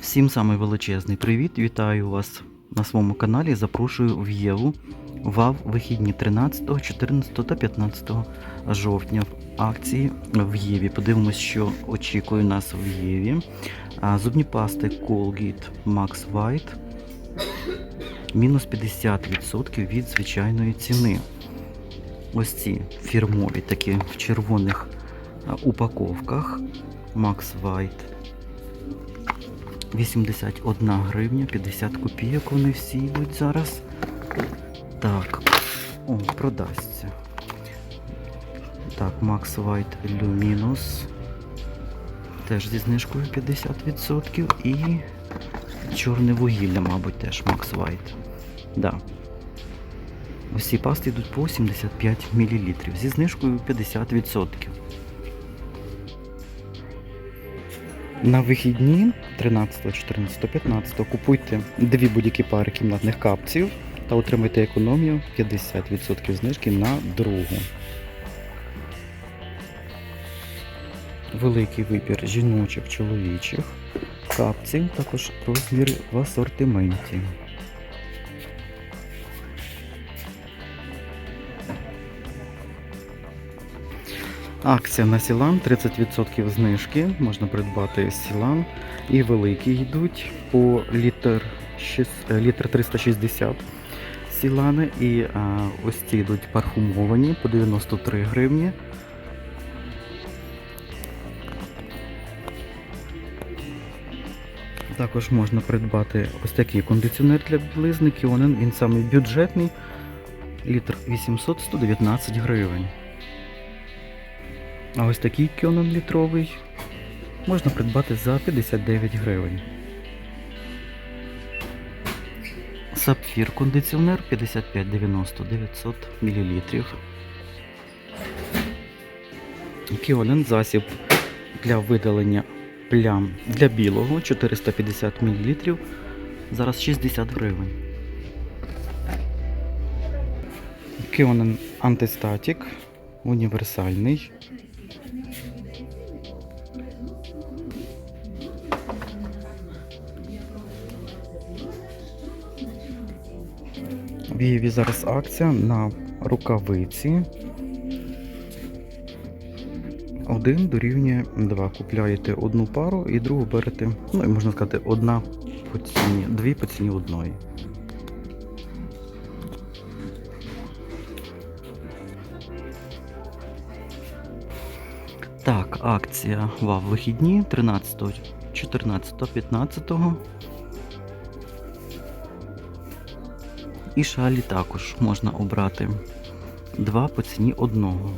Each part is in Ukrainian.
Всім самий величезний привіт! Вітаю вас на своєму каналі. Запрошую в Єву ВАВ вихідні 13, 14 та 15 жовтня. в Акції в Єві. Подивимось, що очікує нас в Єві. Зубні пасти Colgate Max White мінус 50% від звичайної ціни. Ось ці фірмові такі в червоних упаковках Max White 81 гривня, 50 копійок вони всі йдуть зараз. Так, о, продасться. Так, Max White Luminous. Теж зі знижкою 50%. І чорне вугілля, мабуть, теж Max White. Да. Усі пасти йдуть по 75 мл. Зі знижкою 50%. На вихідні 13, 14, 15 купуйте дві будь-які пари кімнатних капців та отримайте економію 50% знижки на другу. Великий вибір жіночих, чоловічих капців, також розміри в асортименті. Акція на Сілан 30% знижки. Можна придбати Сілан. І великі йдуть по літр, 6, е, літр 360 Сілани. І а, ось ці йдуть парфумовані по 93 гривні. Також можна придбати ось такий кондиціонер для білизни Кіонен. Він самий бюджетний. Літр 800-119 гривень. А ось такий кьонон літровий можна придбати за 59 гривень. Сапфір кондиціонер 55,90 900 мл. Кіолен засіб для видалення плям для білого 450 мл. Зараз 60 гривень. Кіонен антистатік універсальний. В зараз акція на рукавиці. Один дорівнює 2. Купляєте одну пару і другу берете, ну і можна сказати, одна по ціні, дві по ціні одної. Так, акція ВАВ вихідні 13, 14, 15. І шалі також можна обрати два по ціні одного.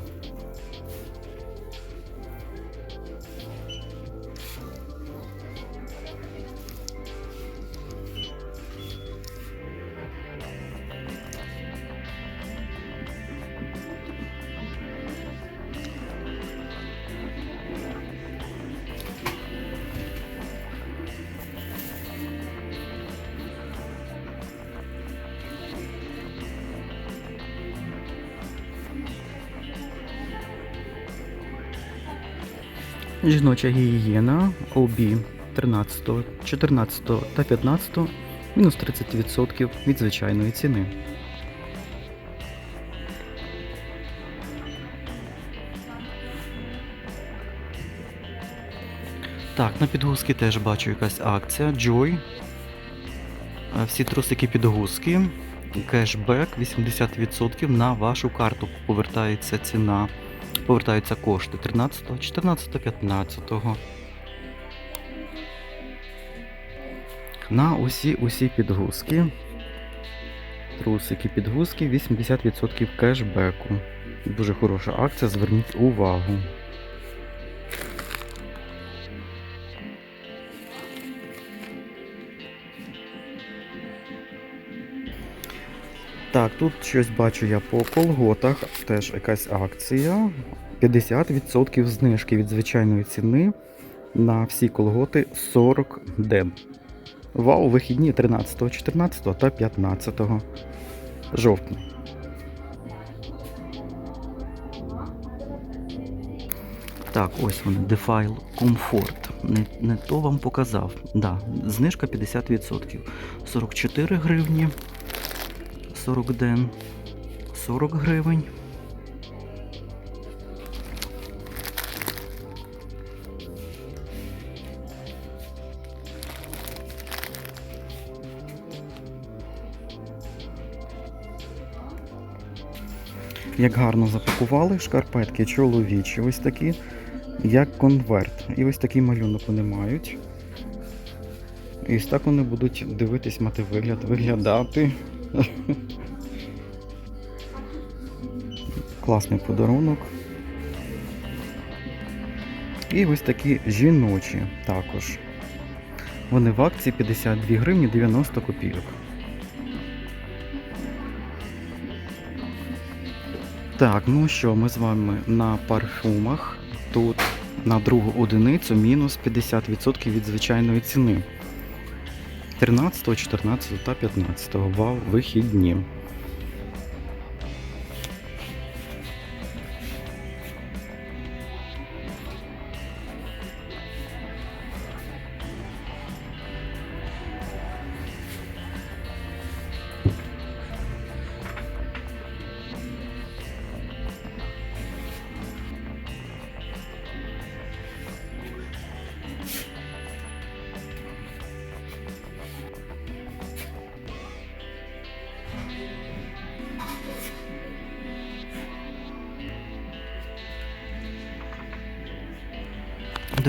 Жіноча гігієна OB 13, 14 та 15 мінус 30% від звичайної ціни. Так, на підгузки теж бачу якась акція. Joy. Е, Всі трусики підгузки. Кешбек 80% на вашу карту повертається ціна повертаються кошти 13, 14, 15. На усі усі підгузки. Трусики підгузки 80% кешбеку. Дуже хороша акція, зверніть увагу. Так, тут щось бачу я по колготах, теж якась акція. 50% знижки від звичайної ціни на всі колготи 40 ден. Вау, вихідні 13, 14 та 15 жовтня. Так, ось вони, Defile Comfort. Не, не то вам показав. Да, знижка 50%. 44 гривні. 40 ден. 40 гривень. Як гарно запакували шкарпетки чоловічі, ось такі, як конверт. І ось такий малюнок вони мають. І ось так вони будуть дивитись, мати вигляд, виглядати. Класний подарунок. І ось такі жіночі також. Вони в акції 52 гривні 90 копійок. Так, ну що, ми з вами на парфумах. Тут на другу одиницю мінус 50% від звичайної ціни. 13, 14 та 15 вау, вихідні.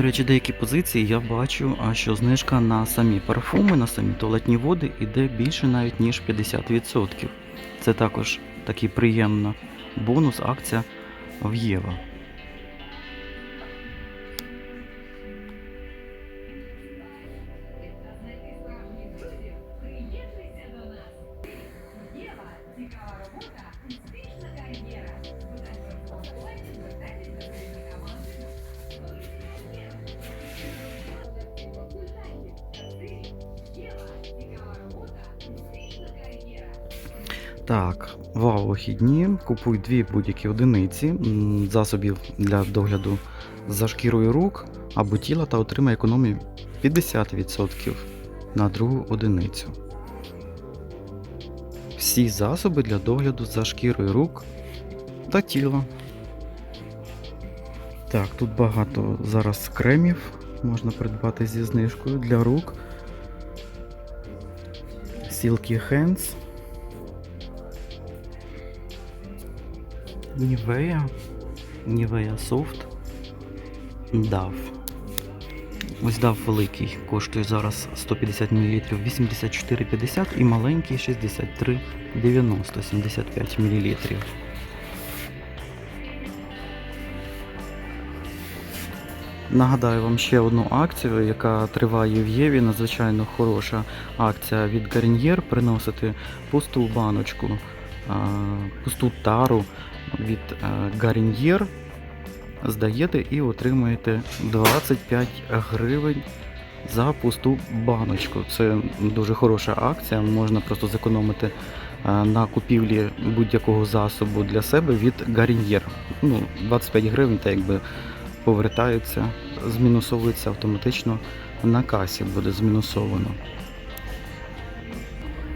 До речі, деякі позиції я бачу, що знижка на самі парфуми, на самі туалетні води йде більше навіть ніж 50%. Це також такий приємний бонус, акція в Єва. Так, вау, вихідні. Купуй дві будь-які одиниці засобів для догляду за шкірою рук або тіла та отримай економію 50% на другу одиницю. Всі засоби для догляду за шкірою рук та тіла. Так, тут багато зараз кремів можна придбати зі знижкою для рук. Silky Hands. Нівея. Нівея Soft. DAV. Ось DAV великий. Коштує зараз 150 мл 84,50 і маленький 63,90 75 мл. Нагадаю вам ще одну акцію, яка триває в Єві. Надзвичайно хороша акція від Garnier. Приносити пусту баночку, пусту тару від Garnier. Здаєте і отримуєте 25 гривень за пусту баночку. Це дуже хороша акція. Можна просто зекономити на купівлі будь-якого засобу для себе від Garnier. Ну, 25 гривень, та якби повертаються, змінусовується автоматично на касі, буде змінусовано.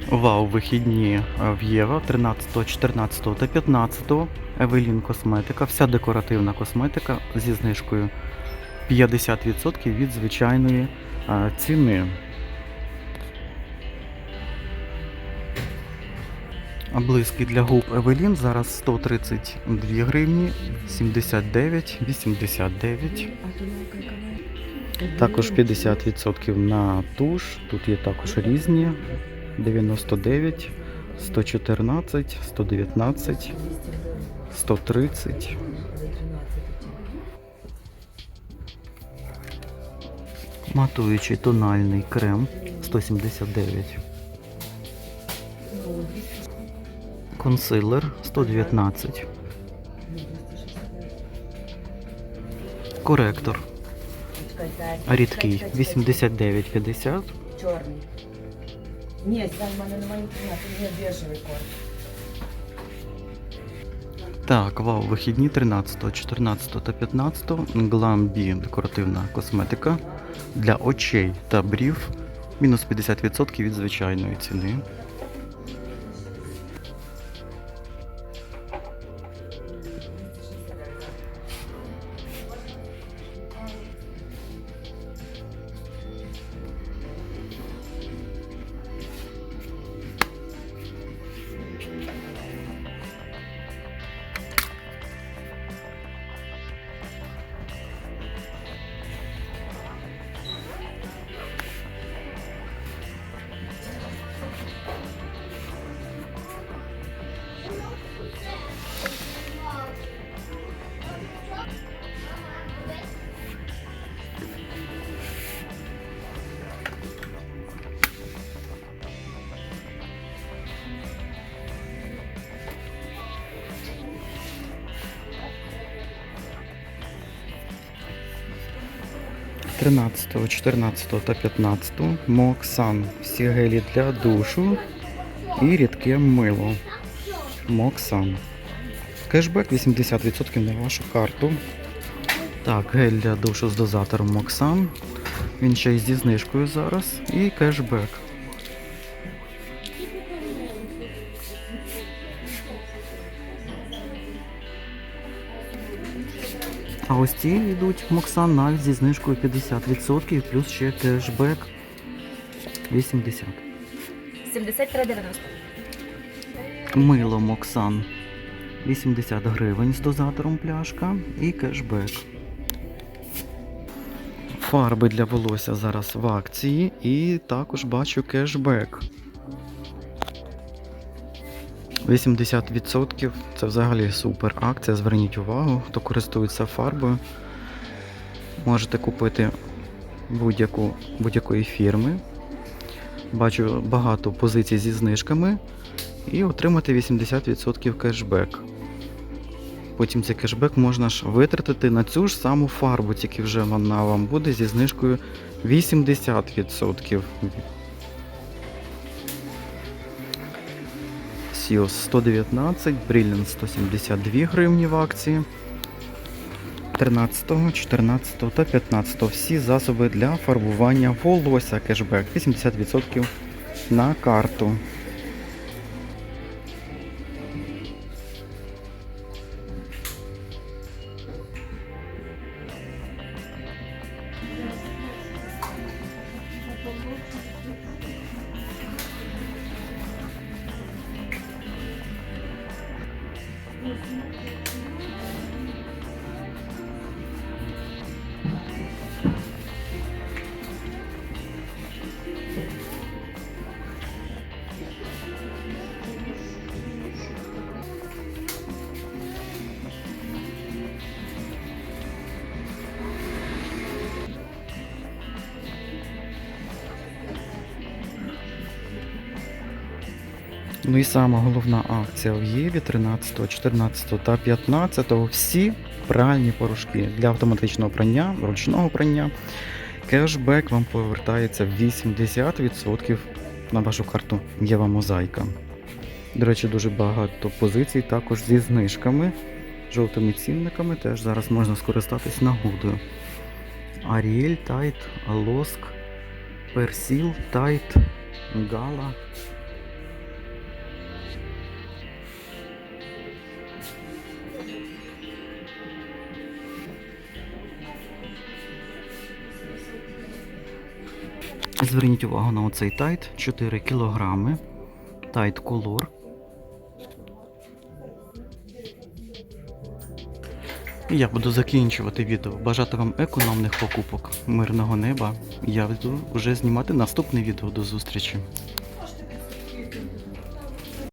Вау, вихідні е, в Єва 13, 14 та 15 Евелін косметика, вся декоративна косметика зі знижкою 50% від звичайної е, ціни. Блиски для губ Евелін зараз 132 гривні, 79, 89. Також 50% на туш. Тут є також різні. 99, 114, 119, 130. Матуючий тональний крем 179. Консилер 119. Коректор рідкий 89,50. Чорний. Ні, там в мене немає це не бежевий корм. Так, вау, вихідні 13, 14 та 15. Гламбі декоративна косметика для очей та брів. Мінус 50% від звичайної ціни. – 13, 14 та 15 Моксан. Всі гелі для душу і рідке мило. Моксан. Кешбек 80% на вашу карту. Так, гель для душу з дозатором Моксан. Він ще й зі знижкою зараз. І кешбек. А ось ці йдуть Моксан зі знижкою 50% плюс ще кешбек 80%. 73,90. Мило Моксан 80 гривень з дозатором пляшка і кешбек. Фарби для волосся зараз в акції і також бачу кешбек. 80% це взагалі супер акція. Зверніть увагу, хто користується фарбою. Можете купити будь-якої фірми. Бачу багато позицій зі знижками і отримати 80% кешбек. Потім цей кешбек можна ж витратити на цю ж саму фарбу, тільки вже вона вам буде зі знижкою 80%. Сіос 119, Brilliant 172 гривні в акції. 13, 14 та 15 всі засоби для фарбування волосся кешбек 80% на карту. Ну і сама головна акція в Єві 13, 14 та 15 всі пральні порошки для автоматичного прання, ручного прання. Кешбек вам повертається 80% на вашу карту Єва Мозаїка. До речі, дуже багато позицій також зі знижками, жовтими цінниками теж зараз можна скористатись нагодою. Аріель, Тайт, Лоск, Персіл, Тайт, Гала. Зверніть увагу на оцей тайт 4 кілограми. Тайт колор. І я буду закінчувати відео. Бажати вам економних покупок, мирного неба. Я буду вже знімати наступне відео. До зустрічі.